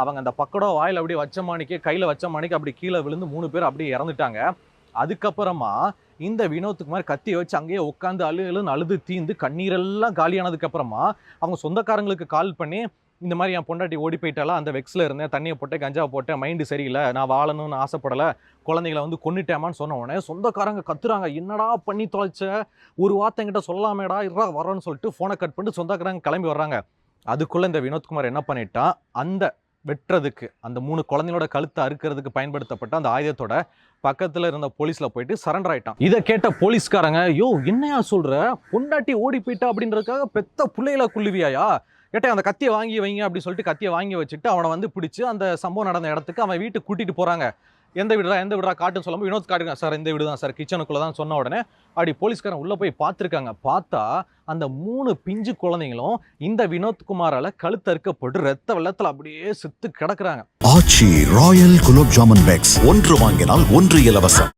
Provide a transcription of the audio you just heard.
அவங்க அந்த பக்கடோ வாயில் அப்படியே வச்ச மாணிக்கே கையில் வச்ச மாணிக்கு அப்படி கீழே விழுந்து மூணு பேர் அப்படியே இறந்துட்டாங்க. அதுக்கப்புறமா இந்த வினோத்குமார் கத்தியை வச்சு அங்கேயே உட்காந்து அழு அழுன்னு அழுது தீந்து கண்ணீரெல்லாம் காலியானதுக்கப்புறமா அவங்க சொந்தக்காரங்களுக்கு கால் பண்ணி இந்த மாதிரி என் பொண்டாட்டி ஓடி போயிட்டாலா அந்த வெக்ஸில் இருந்தேன். தண்ணியை போட்டேன் கஞ்சா போட்டேன். மைண்டு சரியில்லை. நான் வாழணும்னு ஆசைப்படலை. குழந்தைகளை வந்து கொன்னுட்டேமான்னு சொன்ன உடனே சொந்தக்காரங்க கத்துறாங்க. என்னடா பண்ணி தொலைச்ச? ஒரு வார்த்தை என்கிட்ட சொல்லாமேடா இருடா வரோன்னு சொல்லிட்டு ஃபோனை கட் பண்ணிட்டு சொந்தக்காரங்க கிளம்பி வர்றாங்க. அதுக்குள்ளே இந்த வினோத்குமார் என்ன பண்ணிட்டான்? அந்த வெட்டுறதுக்கு அந்த மூணு குழந்தைங்களோட கழுத்தை அறுக்கிறதுக்கு பயன்படுத்தப்பட்ட அந்த ஆயுதத்தோட பக்கத்தில் இருந்த போலீஸில் போயிட்டு சரண்டர் ஆகிட்டான் இதை கேட்ட போலீஸ்காரங்க யோ என்னையா சொல்கிற பொண்டாட்டி ஓடி போயிட்டா அப்படின்றதுக்காக பெத்த பிள்ளைகளை குள்ளுவியாயா கேட்டேன் அந்த கத்தியை வாங்கி வைங்க அப்படின்னு சொல்லிட்டு கத்தியை வாங்கி வச்சுட்டு அவனை வந்து பிடிச்சி அந்த சம்பவம் நடந்த இடத்துக்கு அவன் வீட்டுக்கு கூட்டிகிட்டு போகிறாங்க எந்த வீடுடா எந்த வீடுடா காட்டுன்னு சொல்லும்போது வினோத் காட்டுங்க. சார் இந்த வீடு தான் சார். கிச்சனுக்குள்ளே தான் சொன்ன உடனே அப்படி போலீஸ்காரன் உள்ளே போய் பார்த்துருக்காங்க. பார்த்தா அந்த மூணு பிஞ்சு குழந்தைங்களும் இந்த வினோத்குமாரால் கழுத்தறுக்கப்பட்டு ரத்த வெள்ளத்தில் அப்படியே செத்து கிடக்குறாங்க. Aachi royal gulab jamun packs. ஒன்று வாங்கினால் ஒன்று இலவசம்.